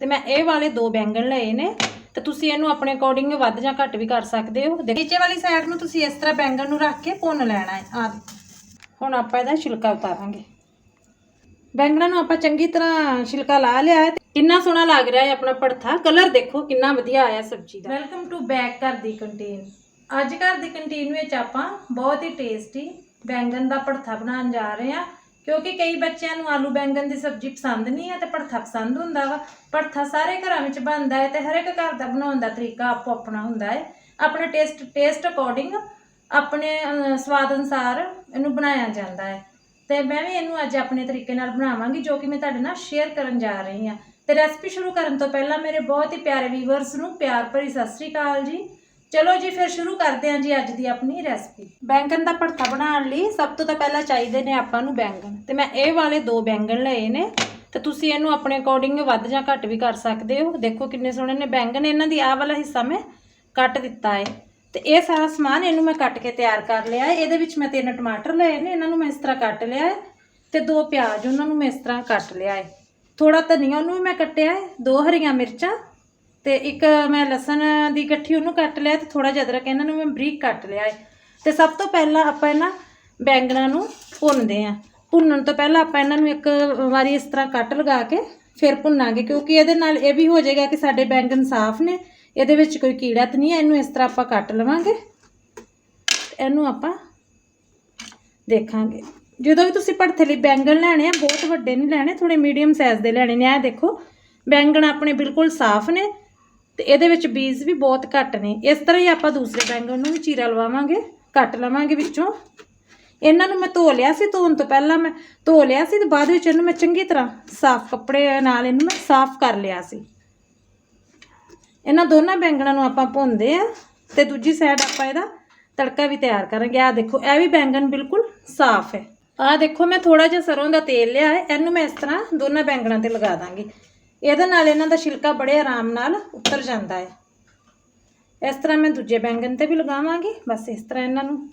ਤੇ ਮੈਂ ਇਹ ਵਾਲੇ ਦੋ ਬੈਂਗਣ ਲਏ ਨੇ, ਤੇ ਤੁਸੀਂ ਇਹਨੂੰ ਆਪਣੇ ਅਕੋਰਡਿੰਗ ਵੱਧ ਜਾਂ ਘੱਟ ਵੀ ਕਰ ਸਕਦੇ ਹੋ। ਨੀਚੇ ਵਾਲੀ ਸਾਈਡ ਨੂੰ ਤੁਸੀਂ ਇਸ ਤਰ੍ਹਾਂ ਬੈਂਗਣ ਨੂੰ ਰੱਖ ਕੇ ਭੁੰਨ ਲੈਣਾ ਹੈ ਆ ਹੁਣ ਆਪਾਂ ਇਹਦਾ ਛਿਲਕਾ ਉਤਾਰਾਂਗੇ। ਬੈਂਗਣਾ ਨੂੰ ਆਪਾਂ ਚੰਗੀ ਤਰ੍ਹਾਂ ਛਿਲਕਾ ਲਾ ਲਿਆ ਹੈ ਕਿੰਨਾ ਸੋਹਣਾ ਲੱਗ ਰਿਹਾ ਹੈ ਆਪਣਾ ਭੜਥਾ। ਕਲਰ ਦੇਖੋ, ਕਿੰਨਾ ਵਧੀਆ ਆਇਆ ਸਬਜ਼ੀ ਦਾ। ਵੈਲਕਮ ਟੂ ਬੈਕ ਘਰ ਦੀ ਕੰਟੀਨ ਅੱਜ ਘਰ ਦੀ ਕੰਟੀਨ ਵਿੱਚ ਆਪਾਂ ਬਹੁਤ ਹੀ ਟੇਸਟੀ ਬੈਂਗਣ ਦਾ ਭੜਥਾ ਬਣਾਉਣ ਜਾ ਰਹੇ ਹਾਂ। ਕਿਉਂਕਿ ਕਈ ਬੱਚਿਆਂ ਨੂੰ ਆਲੂ ਬੈਂਗਣ ਦੀ ਸਬਜ਼ੀ ਪਸੰਦ ਨਹੀਂ ਹੈ ਤੇ ਭੜਥਾ ਪਸੰਦ ਹੁੰਦਾ ਵਾ। ਭੜਥਾ ਸਾਰੇ ਘਰਾਂ ਵਿੱਚ ਬਣਦਾ ਹੈ ਤੇ ਹਰ ਇੱਕ ਘਰ ਦਾ ਬਣਾਉਣ ਦਾ ਤਰੀਕਾ ਆਪੋ ਆਪਣਾ ਹੁੰਦਾ ਹੈ। ਆਪਣਾ ਟੇਸਟ ਟੇਸਟ ਅਕੋਰਡਿੰਗ ਆਪਣੇ ਸਵਾਦ ਅਨੁਸਾਰ ਇਹਨੂੰ ਬਣਾਇਆ ਜਾਂਦਾ ਹੈ। ਤੇ ਮੈਂ ਵੀ ਇਹਨੂੰ ਅੱਜ ਆਪਣੇ ਤਰੀਕੇ ਨਾਲ ਬਣਾਵਾਂਗੀ, ਜੋ ਕਿ ਮੈਂ ਤੁਹਾਡੇ ਨਾਲ ਸ਼ੇਅਰ ਕਰਨ ਜਾ ਰਹੀ ਹਾਂ। ਤੇ ਰੈਸਪੀ ਸ਼ੁਰੂ ਕਰਨ ਤੋਂ ਪਹਿਲਾਂ ਮੇਰੇ ਬਹੁਤ ਹੀ ਪਿਆਰੇ ਵੀਵਰਸ ਨੂੰ ਪਿਆਰ ਭਰੀ ਸਤਿ ਸ੍ਰੀ ਅਕਾਲ ਜੀ। ਚਲੋ ਜੀ, ਫਿਰ ਸ਼ੁਰੂ ਕਰਦੇ ਹਾਂ ਜੀ ਅੱਜ ਦੀ ਆਪਣੀ ਰੈਸਪੀ ਬੈਂਗਣ ਦਾ ਭੜਥਾ ਬਣਾਉਣ ਲਈ ਸਭ ਤੋਂ ਤਾਂ ਪਹਿਲਾਂ ਚਾਹੀਦੇ ਨੇ ਆਪਾਂ ਨੂੰ ਬੈਂਗਣ। ਤੇ ਮੈਂ ਇਹ ਵਾਲੇ ਦੋ ਬੈਂਗਣ ਲਏ ਨੇ, ਤੇ ਤੁਸੀਂ ਇਹਨੂੰ ਆਪਣੇ ਅਕੋਰਡਿੰਗ ਵੱਧ ਜਾਂ ਘੱਟ ਵੀ ਕਰ ਸਕਦੇ ਹੋ। ਦੇਖੋ ਕਿੰਨੇ ਸੋਹਣੇ ਨੇ ਬੈਂਗਣ, ਇਹਨਾਂ ਦੀ ਆਹ ਵਾਲਾ ਹਿੱਸਾ ਮੈਂ ਕੱਟ ਦਿੱਤਾ ਹੈ ਤੇ ਇਹ ਸਾਰਾ ਸਮਾਨ ਇਹਨੂੰ ਮੈਂ ਕੱਟ ਕੇ ਤਿਆਰ ਕਰ ਲਿਆ ਹੈ ਇਹਦੇ ਵਿੱਚ ਮੈਂ ਤਿੰਨ ਟਮਾਟਰ ਲਏ ਨੇ, ਇਹਨਾਂ ਨੂੰ ਮੈਂ ਇਸ ਤਰ੍ਹਾਂ ਕੱਟ ਲਿਆ ਹੈ ਤੇ ਦੋ ਪਿਆਜ਼, ਉਹਨਾਂ ਨੂੰ ਮੈਂ ਇਸ ਤਰ੍ਹਾਂ ਕੱਟ ਲਿਆ ਹੈ ਥੋੜਾ ਧਨੀਆ ਉਹਨੂੰ ਵੀ ਮੈਂ ਕੱਟਿਆ ਹੈ ਦੋ ਹਰੀਆਂ ਮਿਰਚਾਂ ਤੇ ਇੱਕ ਮੈਂ ਲਸਣ ਦੀ ਇਕੱਠੀ ਉਹਨੂੰ ਕੱਟ ਲਿਆ ਤੇ ਥੋੜਾ ਜਿਹਾ ਅਦਰਕ ਇਹਨਾਂ ਨੂੰ ਮੈਂ ਬਰੀਕ ਕੱਟ ਲਿਆ ਹੈ। ਤੇ ਸਭ ਤੋਂ ਪਹਿਲਾਂ ਆਪਾਂ ਇਹਨਾਂ ਬੈਂਗਣਾਂ ਨੂੰ ਭੁੰਨਦੇ ਆਂ ਭੁੰਨਣ ਤੋਂ ਪਹਿਲਾਂ ਆਪਾਂ ਇਹਨਾਂ ਨੂੰ ਇੱਕ ਵਾਰੀ ਇਸ ਤਰ੍ਹਾਂ ਕੱਟ ਲਗਾ ਕੇ ਫਿਰ ਭੁੰਨਾਂਗੇ ਕਿਉਂਕਿ ਇਹਦੇ ਨਾਲ ਇਹ ਵੀ ਹੋ ਜਾਏਗਾ ਕਿ ਸਾਡੇ ਬੈਂਗਣ ਸਾਫ਼ ਨੇ, ਇਹਦੇ ਵਿੱਚ ਕੋਈ ਕੀੜਾ ਤਾਂ ਨਹੀਂ ਹੈ, ਇਹਨੂੰ ਇਸ ਤਰ੍ਹਾਂ ਆਪਾਂ ਕੱਟ ਲਵਾਂਗੇ। ਇਹਨੂੰ ਆਪਾਂ ਦੇਖਾਂਗੇ। ਜਦੋਂ ਵੀ ਤੁਸੀਂ ਭੜਥੇ ਲਈ ਬੈਂਗਣ ਲੈਣੇ ਆ, ਬਹੁਤ ਵੱਡੇ ਨਹੀਂ ਲੈਣੇ ਥੋੜੇ ਮੀਡੀਅਮ ਸਾਈਜ਼ ਦੇ ਲੈਣੇ ਨੇ। ਇਹ ਦੇਖੋ, ਬੈਂਗਣ ਆਪਣੇ ਬਿਲਕੁਲ ਸਾਫ਼ ਨੇ। ਤੇ ਇਹਦੇ ਵਿੱਚ ਬੀਜ ਵੀ ਬਹੁਤ ਘੱਟ ਨੇ। ਇਸ ਤਰ੍ਹਾਂ ਹੀ ਆਪਾਂ ਦੂਸਰੇ ਬੈਂਗਣ ਨੂੰ ਵੀ ਚੀਰਾ ਲਵਾਵਾਂਗੇ, ਕੱਟ ਲਵਾਂਗੇ ਵਿੱਚੋਂ। ਇਹਨਾਂ ਨੂੰ ਮੈਂ ਧੋ ਲਿਆ ਸੀ, ਧੋਣ ਤੋਂ ਪਹਿਲਾਂ ਮੈਂ ਧੋ ਲਿਆ ਸੀ ਤੇ ਬਾਅਦ ਵਿੱਚ ਇਹਨੂੰ ਮੈਂ ਚੰਗੀ ਤਰ੍ਹਾਂ ਸਾਫ਼ ਕੱਪੜੇ ਨਾਲ ਇਹਨੂੰ ਮੈਂ ਸਾਫ਼ ਕਰ ਲਿਆ ਸੀ। ਇਹਨਾਂ ਦੋਨਾਂ ਬੈਂਗਣਾਂ ਨੂੰ ਆਪਾਂ ਭੁੰਨਦੇ ਆ ਤੇ ਦੂਜੀ ਸਾਈਡ ਆਪਾਂ ਇਹਦਾ ਤੜਕਾ ਵੀ ਤਿਆਰ ਕਰਾਂਗੇ। ਆ ਦੇਖੋ, ਇਹ ਵੀ ਬੈਂਗਣ ਬਿਲਕੁਲ ਸਾਫ਼ ਹੈ। ਆ ਦੇਖੋ, ਮੈਂ ਥੋੜਾ ਜਿਹਾ ਸਰੋਂ ਦਾ ਤੇਲ ਲਿਆ ਹੈ, ਇਹਨੂੰ ਮੈਂ ਇਸ ਤਰ੍ਹਾਂ ਦੋਨਾਂ ਬੈਂਗਣਾਂ ਤੇ ਲਗਾ ਦਾਂਗੀ। ਇਹਦੇ ਨਾਲ ਇਹਨਾਂ ਦਾ ਛਿਲਕਾ ਬੜੇ ਆਰਾਮ ਨਾਲ ਉਤਰ ਜਾਂਦਾ ਹੈ। ਇਸ ਤਰ੍ਹਾਂ ਮੈਂ ਦੂਜੇ ਬੈਂਗਣ ਤੇ ਵੀ ਲਗਾਵਾਂਗੀ। ਬਸ ਇਸ ਤਰ੍ਹਾਂ ਇਹਨਾਂ ਨੂੰ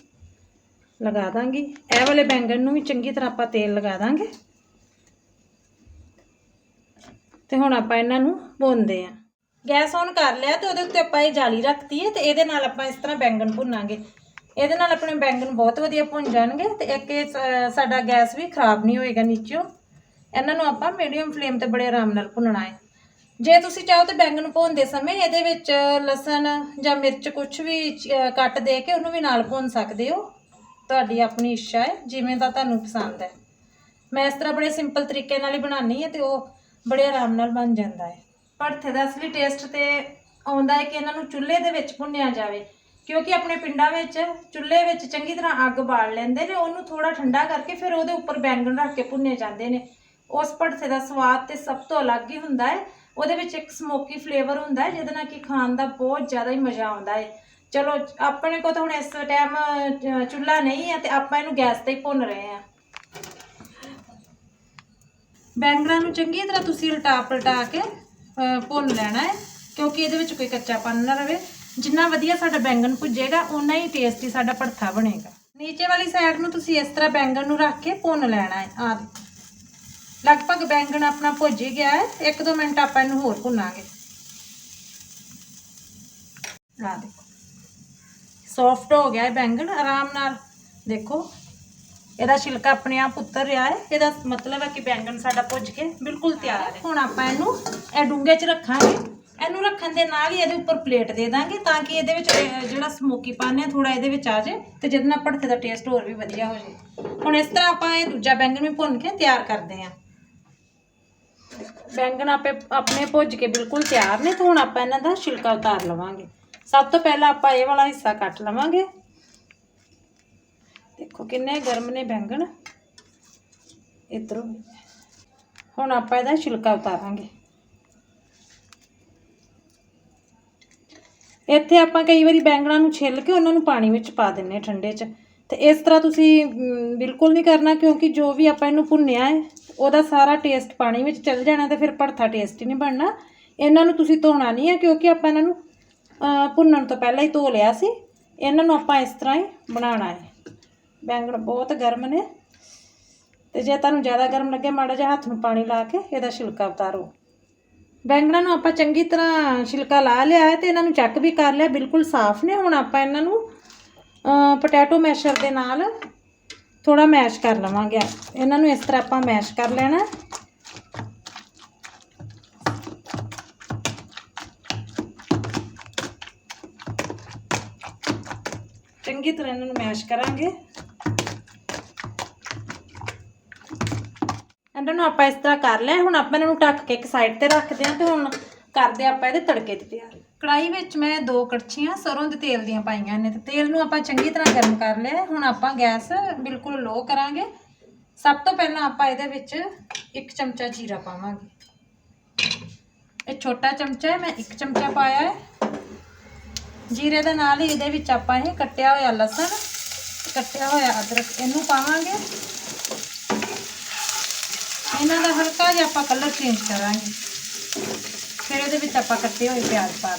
ਲਗਾ ਦਾਂਗੀ। ਇਹ ਵਾਲੇ ਬੈਂਗਣ ਨੂੰ ਵੀ ਚੰਗੀ ਤਰ੍ਹਾਂ ਆਪਾਂ ਤੇਲ ਲਗਾ ਦਾਂਗੇ। ਤੇ ਹੁਣ ਆਪਾਂ ਇਹਨਾਂ ਨੂੰ ਭੁੰਨਦੇ ਆਂ ਗੈਸ ਔਨ ਕਰ ਲਿਆ ਤੇ ਉਹਦੇ ਉੱਤੇ ਆਪਾਂ ਇਹ ਜਾਲੀ ਰੱਖਤੀ ਹੈ ਤੇ ਇਹਦੇ ਨਾਲ ਆਪਾਂ ਇਸ ਤਰ੍ਹਾਂ ਬੈਂਗਣ ਭੁੰਨਾਂਗੇ। ਇਹਦੇ ਨਾਲ ਆਪਣੇ ਬੈਂਗਣ ਬਹੁਤ ਵਧੀਆ ਭੁੰਨ ਜਾਣਗੇ ਤੇ ਇੱਕ ਸਾਡਾ ਗੈਸ ਵੀ ਖਰਾਬ ਨਹੀਂ ਹੋਏਗਾ ਨੀਚੋਂ ਇਹਨਾਂ ਨੂੰ ਆਪਾਂ ਮੀਡੀਅਮ ਫਲੇਮ ਤੇ ਬੜੇ ਆਰਾਮ ਨਾਲ ਭੁੰਨਣਾ ਹੈ। ਜੇ ਤੁਸੀਂ ਚਾਹੋ ਤਾਂ ਬੈਂਗਣ ਭੁੰਨਦੇ ਸਮੇਂ ਇਹਦੇ ਵਿੱਚ ਲਸਣ ਜਾਂ ਮਿਰਚ ਕੁਝ ਵੀ ਕੱਟ ਦੇ ਕੇ ਉਹਨੂੰ ਵੀ ਨਾਲ ਭੁੰਨ ਸਕਦੇ ਹੋ। ਤੁਹਾਡੀ ਆਪਣੀ ਇੱਛਾ ਹੈ, ਜਿਵੇਂ ਦਾ ਤੁਹਾਨੂੰ ਪਸੰਦ ਹੈ। ਮੈਂ ਇਸ ਤਰ੍ਹਾਂ ਬੜੇ ਸਿੰਪਲ ਤਰੀਕੇ ਨਾਲ ਹੀ ਬਣਾਉਣੀ ਹੈ ਤੇ ਉਹ ਬੜੇ ਆਰਾਮ ਨਾਲ ਬਣ ਜਾਂਦਾ ਹੈ। ਭੜਥੇ ਦਾ ਅਸਲੀ ਟੇਸਟ ਤੇ ਆਉਂਦਾ ਹੈ ਕਿ ਇਹਨਾਂ ਨੂੰ ਚੁੱਲ੍ਹੇ ਦੇ ਵਿੱਚ ਭੁੰਨਿਆ ਜਾਵੇ। ਕਿਉਂਕਿ ਆਪਣੇ ਪਿੰਡਾਂ ਵਿੱਚ ਚੁੱਲ੍ਹੇ ਵਿੱਚ ਚੰਗੀ ਤਰ੍ਹਾਂ ਅੱਗ ਬਾਲ ਲੈਂਦੇ ਨੇ, ਉਹਨੂੰ ਥੋੜਾ ਠੰਡਾ ਕਰਕੇ ਫਿਰ ਉਹਦੇ ਉੱਪਰ ਬੈਂਗਣ ਰੱਖ ਕੇ ਭੁੰਨੇ ਜਾਂਦੇ ਨੇ। ਉਸ ਭੜਥੇ ਦਾ ਸਵਾਦ ਤੇ ਸਭ ਤੋਂ ਅਲੱਗ ਹੀ ਹੁੰਦਾ ਹੈ। ਉਹਦੇ ਵਿੱਚ ਇੱਕ ਸਮੋਕੀ ਫਲੇਵਰ ਹੁੰਦਾ ਹੈ, ਜਿਹਦੇ ਨਾਲ ਕਿ ਖਾਣ ਦਾ ਬਹੁਤ ਜ਼ਿਆਦਾ ਹੀ ਮਜ਼ਾ ਆਉਂਦਾ ਹੈ। ਚਲੋ, ਆਪਣੇ ਕੋਲ ਤਾਂ ਹੁਣ ਇਸ ਟਾਈਮ ਚੁੱਲ੍ਹਾ ਨਹੀਂ ਹੈ ਤੇ ਆਪਾਂ ਇਹਨੂੰ ਗੈਸ ਤੇ ਹੀ ਭੁੰਨ ਰਹੇ ਹਾਂ। ਬੈਂਗਣਾਂ ਨੂੰ ਚੰਗੀ ਤਰ੍ਹਾਂ ਤੁਸੀਂ ਉਲਟਾ ਪਲਟਾ ਕੇ ਭੁੰਨ ਲੈਣਾ ਹੈ, ਕਿਉਂਕਿ ਇਹਦੇ ਵਿੱਚ ਕੋਈ ਕੱਚਾਪਨ ਨਾ ਰਵੇ। ਜਿੰਨਾ ਵਧੀਆ ਸਾਡਾ ਬੈਂਗਣ ਭੁੱਜੇਗਾ ਉਨਾ ਹੀ ਟੇਸਟੀ ਸਾਡਾ ਭੜਥਾ ਬਣੇਗਾ। ਨੀਚੇ ਵਾਲੀ ਸਾਈਡ ਨੂੰ ਤੁਸੀਂ ਇਸ ਤਰ੍ਹਾਂ ਬੈਂਗਣ ਨੂੰ ਰੱਖ ਕੇ ਭੁੰਨ ਲੈਣਾ ਹੈ ਆ ਲਗਭਗ ਬੈਂਗਣ ਆਪਣਾ ਭੁੱਜ ਗਿਆ ਹੈ। ਇੱਕ ਦੋ ਮਿੰਟ ਆਪਾਂ ਇਹਨੂੰ ਹੋਰ ਭੁੰਨਾਂਗੇ। ਆ ਦੇਖੋ। ਸੌਫਟ ਹੋ ਗਿਆ ਹੈ ਬੈਂਗਣ, ਆਰਾਮ ਨਾਲ। ਦੇਖੋ, ਇਹਦਾ ਛਿਲਕਾ ਆਪਣੇ ਆਪ ਉਤਰ ਰਿਹਾ ਹੈ। ਇਹਦਾ ਮਤਲਬ ਹੈ ਕਿ ਬੈਂਗਣ ਸਾਡਾ ਭੁੱਜ ਕੇ ਬਿਲਕੁਲ ਤਿਆਰ ਹੈ। ਹੁਣ ਆਪਾਂ ਇਹਨੂੰ ਇਹ ਡੂੰਘੇ 'ਚ ਰੱਖਾਂਗੇ। ਇਹਨੂੰ ਰੱਖਣ ਦੇ ਨਾਲ ਹੀ ਇਹਦੇ ਉੱਪਰ ਪਲੇਟ ਦੇ ਦਾਂਗੇ ਤਾਂ ਕਿ ਇਹਦੇ ਵਿੱਚ ਜਿਹੜਾ ਸਮੋਕੀ ਪਾਨ ਹੈ ਥੋੜਾ ਇਹਦੇ ਵਿੱਚ ਆ ਜਾਏ ਤੇ ਜਿਹਦੇ ਨਾਲ ਭੜਥੇ ਦਾ ਟੇਸਟ ਹੋਰ ਵੀ ਵਧੀਆ ਹੋ ਜਾਏ। ਹੁਣ ਇਸ ਤਰ੍ਹਾਂ ਆਪਾਂ ਇਹ ਦੂਜਾ ਬੈਂਗਣ ਵੀ ਭੁੰਨ ਕੇ ਤਿਆਰ ਕਰਦੇ ਹਾਂ। ਬੈਂਗਣ ਆਪੇ ਆਪਣੇ ਭੁੱਜ ਕੇ ਬਿਲਕੁਲ ਤਿਆਰ ਨੇ, ਤੇ ਹੁਣ ਆਪਾਂ ਇਹਨਾਂ ਦਾ ਛਿਲਕਾ ਉਤਾਰ ਲਵਾਂਗੇ। ਸਭ ਤੋਂ ਪਹਿਲਾਂ ਆਪਾਂ ਇਹ ਵਾਲਾ ਹਿੱਸਾ ਕੱਟ ਲਵਾਂਗੇ। ਦੇਖੋ ਕਿੰਨੇ ਗਰਮ ਨੇ ਬੈਂਗਣ। ਇਧਰੋਂ ਹੁਣ ਆਪਾਂ ਇਹਦਾ ਛਿਲਕਾ ਉਤਾਰਾਂਗੇ। ਇੱਥੇ ਆਪਾਂ ਕਈ ਵਾਰੀ ਬੈਂਗਣਾਂ ਨੂੰ ਛਿੱਲ ਕੇ ਉਹਨਾਂ ਨੂੰ ਪਾਣੀ ਵਿੱਚ ਪਾ ਦਿੰਨੇ ਠੰਡੇ 'ਚ। ਤੇ ਇਸ ਤਰ੍ਹਾਂ ਤੁਸੀਂ ਬਿਲਕੁਲ ਨਹੀਂ ਕਰਨਾ ਕਿਉਂਕਿ ਜੋ ਵੀ ਆਪਾਂ ਇਹਨੂੰ ਭੁੰਨਿਆ ਹੈ, ਉਹਦਾ ਸਾਰਾ ਟੇਸਟ ਪਾਣੀ ਵਿੱਚ ਚਲ ਜਾਣਾ ਤੇ ਫਿਰ ਭੜਥਾ ਟੇਸਟ ਹੀ ਨਹੀਂ ਬਣਨਾ। ਇਹਨਾਂ ਨੂੰ ਤੁਸੀਂ ਧੋਣਾ ਨਹੀਂ ਹੈ ਕਿਉਂਕਿ ਆਪਾਂ ਇਹਨਾਂ ਨੂੰ ਭੁੰਨਣ ਤੋਂ ਪਹਿਲਾਂ ਹੀ ਧੋ ਲਿਆ ਸੀ। ਇਹਨਾਂ ਨੂੰ ਆਪਾਂ ਇਸ ਤਰ੍ਹਾਂ ਹੀ ਬਣਾਉਣਾ ਹੈ। ਬੈਂਗਣ ਬਹੁਤ ਗਰਮ ਨੇ। ਤੇ ਜੇ ਤੁਹਾਨੂੰ ਜ਼ਿਆਦਾ ਗਰਮ ਲੱਗੇ, ਮਾੜਾ ਜਿਹਾ ਹੱਥ ਨੂੰ ਪਾਣੀ ਲਾ ਕੇ ਇਹਦਾ ਛਿਲਕਾ ਉਤਾਰੋ। ਬੈਂਗਣਾਂ ਨੂੰ ਆਪਾਂ ਚੰਗੀ ਤਰ੍ਹਾਂ ਛਿਲਕਾ ਲਾ ਲਿਆ ਹੈ ਤੇ ਇਹਨਾਂ ਨੂੰ ਚੱਕ ਵੀ ਕਰ ਲਿਆ। ਬਿਲਕੁਲ ਸਾਫ਼ ਨੇ। ਹੁਣ ਆਪਾਂ ਇਹਨਾਂ ਨੂੰ ਪੋਟੈਟੋ ਮੈਸ਼ਰ ਦੇ ਨਾਲ ਥੋੜਾ ਮੈਸ਼ ਕਰ ਲਵਾਂਗੇ। ਇਹਨਾਂ ਨੂੰ ਇਸ ਤਰ੍ਹਾਂ ਆਪਾਂ ਮੈਸ਼ ਕਰ ਲੈਣਾ। ਚੰਗੀ ਤਰ੍ਹਾਂ ਇਹਨਾਂ ਨੂੰ ਮੈਸ਼ ਕਰਾਂਗੇ। ਇਹਨਾਂ ਨੂੰ ਆਪਾਂ ਇਸ ਤਰ੍ਹਾਂ ਕਰ ਲਿਆ। ਹੁਣ ਆਪਾਂ ਇਹਨਾਂ ਨੂੰ ਢੱਕ ਕੇ ਇੱਕ ਸਾਈਡ ਤੇ ਰੱਖਦੇ ਹਾਂ ਤੇ ਹੁਣ ਕਰਦੇ ਆਪਾਂ ਇਹਦੇ ਤੜਕੇ ਦੀ ਤਿਆਰੀ। ਕੜਾਈ ਵਿੱਚ ਮੈਂ ਦੋ ਕੜਛੀਆਂ ਸਰੋਂ ਦੇ ਤੇਲ ਦੀਆਂ ਪਾਈਆਂ ਨੇ ਤੇ ਤੇਲ ਨੂੰ ਆਪਾਂ ਚੰਗੀ ਤਰ੍ਹਾਂ ਗਰਮ ਕਰ ਲਿਆ ਹੁਣ ਆਪਾਂ ਗੈਸ ਬਿਲਕੁਲ ਲੋ ਕਰਾਂਗੇ। ਸਭ ਤੋਂ ਪਹਿਲਾਂ ਆਪਾਂ ਇਹਦੇ ਵਿੱਚ ਇੱਕ ਚਮਚਾ ਜੀਰਾ ਪਾਵਾਂਗੇ। ਇਹ ਛੋਟਾ ਚਮਚਾ ਹੈ, ਮੈਂ ਇੱਕ ਚਮਚਾ ਪਾਇਆ ਹੈ। ਜੀਰੇ ਦੇ ਨਾਲ ਹੀ ਇਹਦੇ ਵਿੱਚ ਆਪਾਂ ਇਹ ਕੱਟਿਆ ਹੋਇਆ ਲਸਣ, ਕੱਟਿਆ ਹੋਇਆ ਅਦਰਕ ਇਹਨੂੰ ਪਾਵਾਂਗੇ। ਇਹਨਾਂ ਦਾ ਹਲਕਾ ਜਿਹਾ ਆਪਾਂ ਕਲਰ ਚੇਂਜ ਕਰਾਂਗੇ। ਫਿਰ ਇਹਦੇ ਵਿੱਚ ਆਪਾਂ ਕੱਟੇ ਹੋਏ ਪਿਆਜ਼ ਪਾ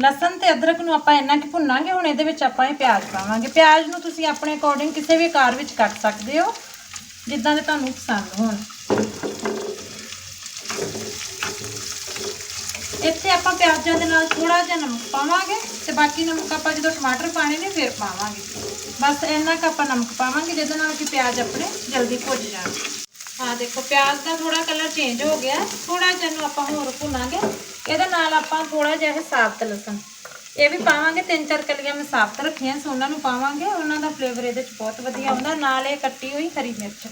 ਲਸਣ ਤੇ ਅਦਰਕ ਨੂੰ ਆਪਾਂ ਇੰਨਾ ਕਿ ਭੁੰਨਾਂਗੇ, ਹੁਣ ਇਹਦੇ ਵਿੱਚ ਆਪਾਂ ਇਹ ਪਿਆਜ਼ ਪਾਵਾਂਗੇ। ਪਿਆਜ਼ ਨੂੰ ਤੁਸੀਂ ਆਪਣੇ ਅਕੋਰਡਿੰਗ ਕਿਸੇ ਵੀ ਆਕਾਰ ਵਿੱਚ ਕੱਟ ਸਕਦੇ ਹੋ, ਜਿੱਦਾਂ ਦੇ ਤੁਹਾਨੂੰ ਪਸੰਦ ਹੋਣ। ਇੱਥੇ ਆਪਾਂ ਪਿਆਜ਼ਾਂ ਦੇ ਨਾਲ ਥੋੜਾ ਜਿਹਾ ਨਮਕ ਪਾਵਾਂਗੇ ਤੇ ਬਾਕੀ ਨਮਕ ਆਪਾਂ ਜਦੋਂ ਟਮਾਟਰ ਪਾਣੇ ਨੇ, ਫਿਰ ਪਾਵਾਂਗੇ। ਬਸ ਇੰਨਾ ਕੁ ਆਪਾਂ ਨਮਕ ਪਾਵਾਂਗੇ, ਜਿਹਦੇ ਨਾਲ ਕਿ ਪਿਆਜ਼ ਆਪਣੇ ਜਲਦੀ ਭੁੱਜ ਜਾਣ। ਹਾਂ ਦੇਖੋ, ਪਿਆਜ਼ ਦਾ ਥੋੜਾ ਕਲਰ ਚੇਂਜ ਹੋ ਗਿਆ। ਥੋੜਾ ਜਿਹਾ ਨੂੰ ਆਪਾਂ ਹੋਰ ਭੁੰਨਾਂਗੇ। ਇਹਦੇ ਨਾਲ ਆਪਾਂ ਥੋੜਾ ਜਿਹਾ ਇਹ ਸਾਬਤ ਲਸਣ। ਇਹ ਵੀ ਪਾਵਾਂਗੇ, ਤਿੰਨ ਚਾਰ ਕਲੀਆਂ ਮੈਂ ਸਾਬਤ ਰੱਖੀਆਂ ਸੋ, ਉਹਨਾਂ ਨੂੰ ਪਾਵਾਂਗੇ। ਉਹਨਾਂ ਦਾ ਫਲੇਵਰ ਇਹਦੇ ਚ ਬਹੁਤ ਵਧੀਆ ਆਉਂਦਾ। ਨਾਲ ਇਹ ਕੱਟੀ ਹੋਈ ਹਰੀ ਮਿਰਚ,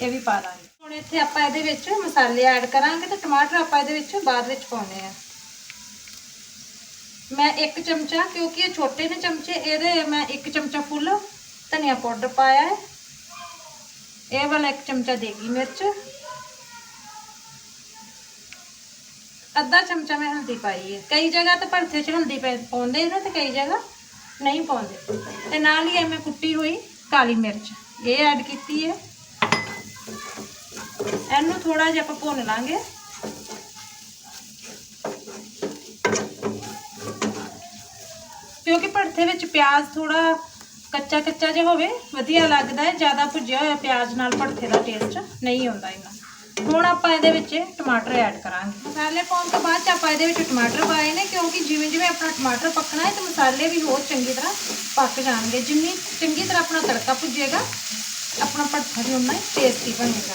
ਇਹ ਵੀ ਪਾ ਦਾਂਗੇ। ਹੁਣ ਇੱਥੇ ਆਪਾਂ ਇਹਦੇ ਵਿੱਚ ਮਸਾਲੇ ਐਡ ਕਰਾਂਗੇ ਤੇ ਟਮਾਟਰ ਆਪਾਂ ਇਹਦੇ ਵਿੱਚ ਬਾਅਦ ਵਿੱਚ ਪਾਉਣੇ ਆ ਮੈਂ ਇੱਕ ਚਮਚਾ, ਕਿਉਂਕਿ ਇਹ ਛੋਟੇ ਨੇ ਚਮਚੇ, ਇਹਦੇ ਮੈਂ ਇੱਕ ਚਮਚਾ ਫੁੱਲ ਧਨੀਆ ਪਾਊਡਰ ਪਾਇਆ ਹੈ। ਇਹ ਵਾਲਾ ਇੱਕ ਚਮਚਾ ਦੇਗੀ ਮਿਰਚ। ਅੱਧਾ ਚਮਚਾ ਮੈਂ ਹਲਦੀ ਪਾਈ ਹੈ। ਕਈ ਜਗ੍ਹਾ ਤੇ ਭਰਥੇ 'ਚ ਹਲਦੀ ਪੈ- ਪਾਉਂਦੇ ਨੇ ਤੇ ਕਈ ਜਗ੍ਹਾ ਨਹੀਂ ਪਾਉਂਦੇ। ਤੇ ਨਾਲ ਹੀ ਇਹ ਮੈਂ ਕੁੱਟੀ ਹੋਈ ਕਾਲੀ ਮਿਰਚ। ਇਹ ਐਡ ਕੀਤੀ ਹੈ। ਇਹਨੂੰ ਥੋੜਾ ਜਿਹਾ ਆਪਾਂ ਭੁੰਨ ਲਾਂਗੇ। ਕਿਉਂਕਿ ਭੜਥੇ ਵਿੱਚ ਪਿਆਜ਼ ਥੋੜਾ ਕੱਚਾ ਕੱਚਾ ਜਿਹਾ ਹੋਵੇ, ਵਧੀਆ ਲੱਗਦਾ ਹੈ। ਜ਼ਿਆਦਾ ਭੁੱਜਿਆ ਹੋਇਆ ਪਿਆਜ਼ ਨਾਲ ਭੜਥੇ ਦਾ ਟੇਸਟ ਨਹੀਂ ਆਉਂਦਾ ਇੰਨਾ। ਹੁਣ ਆਪਾਂ ਇਹਦੇ ਵਿੱਚ ਟਮਾਟਰ ਐਡ ਕਰਾਂਗੇ। ਮਸਾਲੇ ਪਾਉਣ ਤੋਂ ਬਾਅਦ ਆਪਾਂ ਇਹਦੇ ਵਿੱਚ ਟਮਾਟਰ ਪਾਏ ਨੇ, ਕਿਉਂਕਿ ਜਿਵੇਂ ਜਿਵੇਂ ਆਪਣਾ ਟਮਾਟਰ ਪੱਕਣਾ ਹੈ ਤੇ ਮਸਾਲੇ ਵੀ ਹੋਰ ਚੰਗੀ ਤਰ੍ਹਾਂ ਪੱਕ ਜਾਣਗੇ। ਜਿੰਨੀ ਚੰਗੀ ਤਰ੍ਹਾਂ ਆਪਣਾ ਤੜਕਾ ਭੁੱਜੇਗਾ ਆਪਣਾ ਭੜਥਾ ਵੀ ਉਨਾ ਹੀ ਟੇਸਟੀ ਬਣੇਗਾ।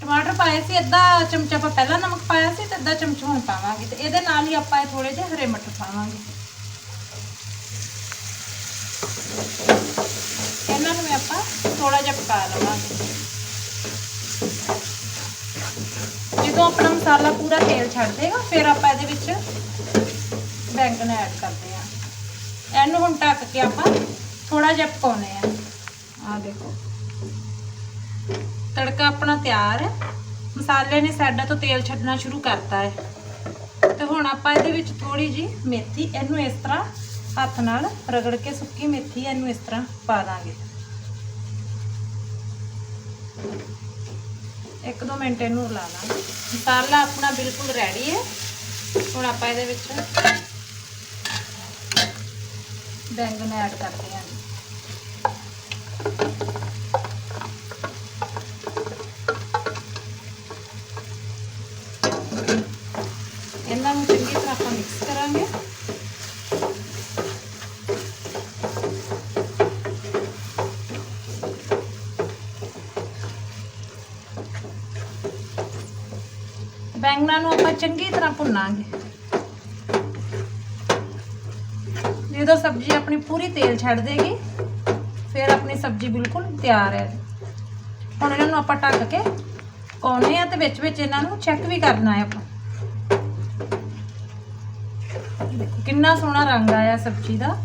ਟਮਾਟਰ ਪਾਏ ਸੀ, ਅੱਧਾ ਚਮਚਾ ਆਪਾਂ ਪਹਿਲਾਂ ਨਮਕ ਪਾਇਆ ਸੀ ਤੇ ਅੱਧਾ ਚਮਚਾ ਹੁਣ ਪਾਵਾਂਗੇ ਤੇ ਇਹਦੇ ਨਾਲ ਹੀ ਆਪਾਂ ਇਹ ਥੋੜੇ ਜਿਹੇ ਹਰੇ ਮਟਰ ਪਾਵਾਂਗੇ। ਇਹਨਾਂ ਨੂੰ ਆਪਾਂ ਥੋੜਾ ਜਿਹਾ ਪਕਾ ਲਵਾਂਗੇ। ਜਦੋਂ ਆਪਣਾ ਮਸਾਲਾ ਪੂਰਾ ਤੇਲ ਛੱਡ ਦੇਗਾ, ਫਿਰ ਆਪਾਂ ਇਹਦੇ ਵਿੱਚ ਬੈਂਗਣ ਐਡ ਕਰਦੇ ਆ ਇਹਨੂੰ ਹੁਣ ਢੱਕ ਕੇ ਆਪਾਂ ਥੋੜਾ ਜਿਹਾ ਪਕਾਉਨੇ ਆ ਆ ਦੇਖੋ। ਤੜਕਾ ਆਪਣਾ ਤਿਆਰ ਹੈ। ਮਸਾਲੇ ਨੇ ਸਾਡਾ ਤੋਂ ਤੇਲ ਛੱਡਣਾ ਸ਼ੁਰੂ ਕਰਤਾ ਹੈ। ਤੇ ਹੁਣ ਆਪਾਂ ਇਹਦੇ ਵਿੱਚ ਥੋੜੀ ਜੀ ਮੇਥੀ, ਇਹਨੂੰ ਇਸ ਤਰ੍ਹਾਂ ਹੱਥ ਨਾਲ ਰਗੜ ਕੇ ਸੁੱਕੀ ਮੇਥੀ ਇਹਨੂੰ ਇਸ ਤਰ੍ਹਾਂ ਪਾ ਦਾਂਗੇ। ਇੱਕ ਦੋ ਮਿੰਟ ਇਹਨੂੰ ਲਾ ਲਾਂ। ਮਸਾਲਾ ਆਪਣਾ ਬਿਲਕੁਲ ਰੈਡੀ ਹੈ। ਹੁਣ ਆਪਾਂ ਇਹਦੇ ਵਿੱਚ ਬੈਂਗਣ ਐਡ ਕਰਦੇ ਹਾਂ ਇਹਨਾਂ ਨੂੰ ਚੰਗੀ ਤਰ੍ਹਾਂ ਆਪਾਂ ਮਿਕਸ ਕਰਾਂਗੇ ਬੈਂਗਣਾਂ ਨੂੰ ਆਪਾਂ ਚੰਗੀ ਤਰ੍ਹਾਂ ਭੁੰਨਾਂਗੇ। ਜਦੋਂ ਸਬਜ਼ੀ ਆਪਣੀ ਪੂਰੀ ਤੇਲ ਛੱਡ ਦੇਗੀ, ਫਿਰ ਆਪਣੀ ਸਬਜ਼ੀ ਬਿਲਕੁਲ ਤਿਆਰ ਹੈ। ਹੁਣ ਇਹਨਾਂ ਨੂੰ ਆਪਾਂ ਢੱਕ ਕੇ ਪਕਾਉਣੇ ਆ ਤੇ ਵਿੱਚ ਵਿੱਚ ਇਹਨਾਂ ਨੂੰ ਚੈੱਕ ਵੀ ਕਰਨਾ ਹੈ ਆਪਾਂ। ਦੇਖੋ ਕਿੰਨਾ ਸੋਹਣਾ ਰੰਗ ਆਇਆ ਸਬਜ਼ੀ ਦਾ।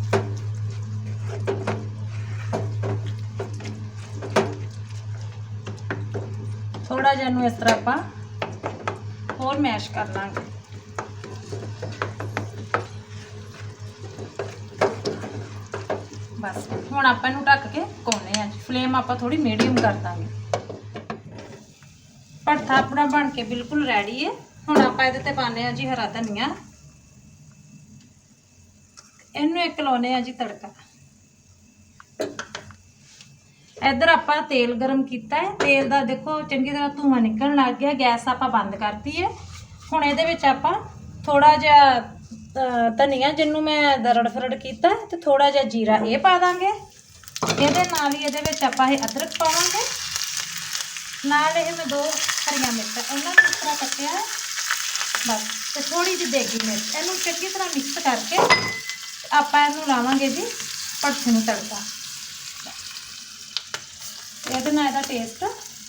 ਥੋੜਾ ਜਿਹਾ ਨੂੰ ਇਸ ਤਰ੍ਹਾਂ ਆਪਾਂ ਹੋਰ ਮੈਸ਼ ਕਰ ਲਾਂਗੇ ਬਸ ਹੁਣ ਆਪਾਂ ਇਹਨੂੰ ਢੱਕ ਕੇ ਪਕਾਉਣੇ ਆ ਫਲੇਮ ਆਪਾਂ ਥੋੜੀ ਮੀਡੀਅਮ ਕਰ ਦਾਂਗੇ ਭੜਥਾ ਆਪਣਾ ਬਣ ਕੇ ਬਿਲਕੁਲ ਰੈਡੀ ਹੈ ਹੁਣ ਆਪਾਂ ਇਹਦੇ ਤੇ ਪਾਣੇ ਆ ਜੀ ਹਰਾ ਧਨੀਆ ਇਹਨੂੰ ਇੱਕ ਲਾਉਨੇ ਆ ਜੀ ਤੜਕਾ ਇੱਧਰ ਆਪਾਂ ਤੇਲ ਗਰਮ ਕੀਤਾ ਹੈ। ਤੇਲ ਦਾ ਦੇਖੋ, ਚੰਗੀ ਤਰ੍ਹਾਂ ਧੂੰਆਂ ਨਿਕਲਣ ਲੱਗ ਗਿਆ, ਗੈਸ ਆਪਾਂ ਬੰਦ ਕਰਤੀ ਹੈ। ਹੁਣ ਇਹਦੇ ਵਿੱਚ ਆਪਾਂ ਥੋੜਾ ਜਿਹਾ ਧਨੀਆ ਜਿਹਨੂੰ ਮੈਂ ਦਰੜ ਫਰੜ ਕੀਤਾ ਤੇ ਥੋੜਾ ਜਿਹਾ ਜੀਰਾ ਇਹ ਪਾ ਦਾਂਗੇ। ਇਹਦੇ ਨਾਲ ਹੀ ਇਹਦੇ ਵਿੱਚ ਆਪਾਂ ਇਹ ਅਦਰਕ ਪਾਵਾਂਗੇ। ਨਾਲ ਇਹ ਮੈਂ ਦੋ ਹਰੀਆਂ ਮਿਰਚਾਂ ਉਹਨਾਂ ਨੂੰ ਇਸ ਤਰ੍ਹਾਂ ਕੱਟਿਆ ਹੈ। ਬਸ, ਤੇ ਥੋੜੀ ਜਿਹੀ ਦੇਗੀ ਮਿਰਚ, ਇਹਨੂੰ ਚੰਗੀ ਤਰ੍ਹਾਂ ਮਿਕਸ ਕਰਕੇ ਆਪਾਂ ਇਹਨੂੰ ਲਾਵਾਂਗੇ ਜੀ ਭੜਥੇ ਨੂੰ ਤੜਕਾ। ਇਹਦੇ ਨਾਲ ਇਹਦਾ ਟੇਸਟ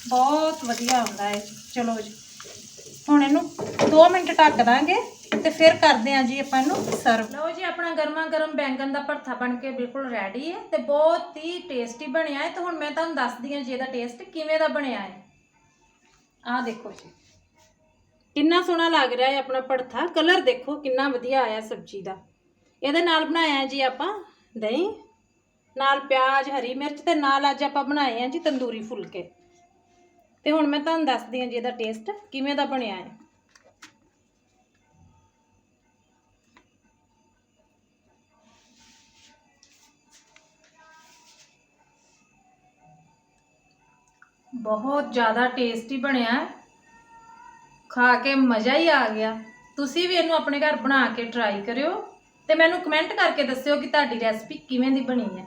ਬਹੁਤ ਵਧੀਆ ਆਉਂਦਾ ਹੈ। ਚਲੋ ਜੀ। ਹੁਣ ਇਹਨੂੰ 2 ਮਿੰਟ ਢੱਕ ਦਾਂਗੇ ਤੇ ਫਿਰ ਕਰਦੇ ਆਂ ਜੀ ਆਪਾਂ ਇਹਨੂੰ ਸਰਵ ਲਓ ਜੀ, ਆਪਣਾ ਗਰਮਾ ਗਰਮ ਬੈਂਗਣ ਦਾ ਭਰਥਾ ਬਣ ਕੇ ਬਿਲਕੁਲ ਰੈਡੀ ਹੈ ਤੇ ਬਹੁਤ ਹੀ ਟੇਸਟੀ ਬਣਿਆ ਹੈ। ਤੇ ਹੁਣ ਮੈਂ ਤੁਹਾਨੂੰ ਦੱਸਦੀ ਹਾਂ ਜੀ ਇਹਦਾ ਟੇਸਟ ਕਿਵੇਂ ਦਾ ਬਣਿਆ ਹੈ। ਆਹ ਦੇਖੋ ਜੀ। ਕਿੰਨਾ ਸੋਹਣਾ ਲੱਗ ਰਿਹਾ ਹੈ ਆਪਣਾ ਭੜਥਾ ਕਲਰ ਦੇਖੋ ਕਿੰਨਾ ਵਧੀਆ ਆਇਆ ਸਬਜ਼ੀ ਦਾ। ਇਹਦੇ ਨਾਲ ਬਣਾਇਆ ਜੀ ਆਪਾਂ ਦਹੀਂ ਨਾਲ ਪਿਆਜ਼, ਹਰੀ ਮਿਰਚ ਤੇ ਨਾਲ ਅੱਜ ਆਪਾਂ ਬਣਾਏ ਆ ਜੀ ਤੰਦੂਰੀ ਫੁਲਕੇ। ਤੇ ਹੁਣ ਮੈਂ ਤੁਹਾਨੂੰ ਦੱਸਦੀ ਹਾਂ ਜੀ ਇਹਦਾ ਟੇਸਟ ਕਿਵੇਂ ਦਾ ਬਣਿਆ ਹੈ। ਬਹੁਤ ਜ਼ਿਆਦਾ ਟੇਸਟੀ ਬਣਿਆ ਹੈ। ਖਾ ਕੇ ਮਜ਼ਾ ਹੀ ਆ ਗਿਆ। ਤੁਸੀਂ ਵੀ ਇਹਨੂੰ ਆਪਣੇ ਘਰ ਬਣਾ ਕੇ ਟਰਾਈ ਕਰਿਓ ਤੇ ਮੈਨੂੰ ਕਮੈਂਟ ਕਰਕੇ ਦੱਸਿਓ ਕਿ ਤੁਹਾਡੀ ਰੈਸਪੀ ਕਿਵੇਂ ਦੀ ਬਣੀ ਹੈ।